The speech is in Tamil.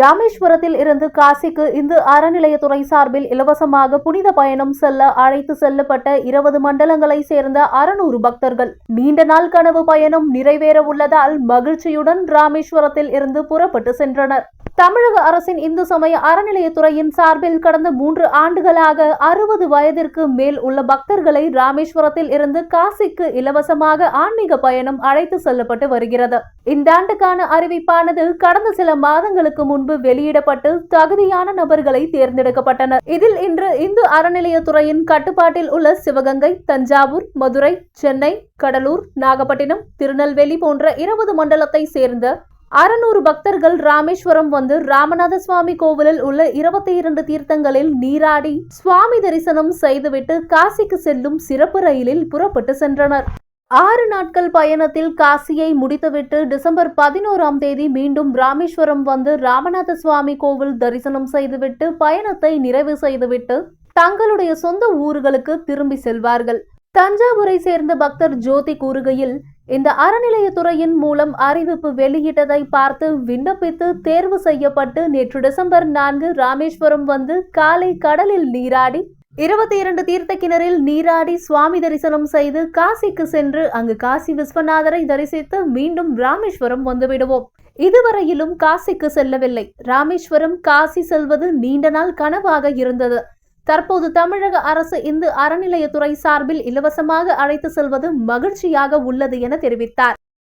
ராமேஸ்வரத்தில் இருந்து காசிக்கு இந்து அறநிலையத்துறை சார்பில் இலவசமாக புனித பயணம் செல்ல அழைத்து செல்லப்பட்ட இருபது மண்டலங்களை சேர்ந்த அறுநூறு பக்தர்கள். நீண்ட நாள் கனவு பயணம் நிறைவேற உள்ளதால் மகிழ்ச்சியுடன் ராமேஸ்வரத்தில் இருந்து புறப்பட்டு சென்றனர். தமிழக அரசின் இந்து சமய அறநிலையத்துறையின் சார்பில் கடந்த மூன்று ஆண்டுகளாக அறுபது வயதிற்கு மேல் உள்ள பக்தர்களை ராமேஸ்வரத்தில் இருந்து காசிக்கு இலவசமாக ஆன்மீக பயணம் அழைத்து செல்லப்பட்டு வருகிறது. இந்த ஆண்டுக்கான அறிவிப்பானது கடந்த சில மாதங்களுக்கு முன்பு வெளியிடப்பட்டு தகுதியான நபர்களை தேர்ந்தெடுக்கப்பட்டனர் இதில் இன்று இந்து அறநிலையத்துறையின் கட்டுப்பாட்டில் உள்ள சிவகங்கை தஞ்சாவூர் மதுரை சென்னை கடலூர் நாகப்பட்டினம் திருநெல்வேலி போன்ற இருபது மண்டலத்தை சேர்ந்த அறுநூறு பக்தர்கள் ராமேஸ்வரம் வந்து ராமநாத சுவாமி கோவிலில் உள்ள இருபத்தி இரண்டு தீர்த்தங்களில் நீராடி சுவாமி தரிசனம் செய்துவிட்டு காசிக்கு செல்லும் சிறப்பு ரயிலில் புறப்பட்டு சென்றனர். ஆறு நாட்கள் பயணத்தில் காசியை முடித்துவிட்டு டிசம்பர் பதினோராம் தேதி மீண்டும் ராமேஸ்வரம் வந்து ராமநாத சுவாமி கோவில் தரிசனம் செய்துவிட்டு பயணத்தை நிறைவு செய்துவிட்டு தங்களுடைய சொந்த ஊர்களுக்கு திரும்பி செல்வார்கள். தஞ்சாவூரை சேர்ந்த பக்தர் ஜோதி கூறுகையில் இந்த அறநிலையத்துறையின் மூலம் அறிவிப்பு வெளியிட்டதை பார்த்து விண்ணப்பித்து தேர்வு செய்யப்பட்டு நேற்று டிசம்பர் நான்கு ராமேஸ்வரம் வந்து காலை கடலில் நீராடி இருபத்தி இரண்டு தீர்த்த கிணறில் நீராடி சுவாமி தரிசனம் செய்து காசிக்கு சென்று அங்கு காசி விஸ்வநாதரை தரிசித்து மீண்டும் ராமேஸ்வரம் வந்துவிடுவோம் இதுவரையிலும் காசிக்கு செல்லவில்லை. ராமேஸ்வரம் காசி செல்வது நீண்ட நாள் கனவாக இருந்தது. தற்போது தமிழக அரசு இந்து அறநிலையத்துறை சார்பில் இலவசமாக அழைத்து செல்வது மகிழ்ச்சியாக உள்ளது என தெரிவித்தார்.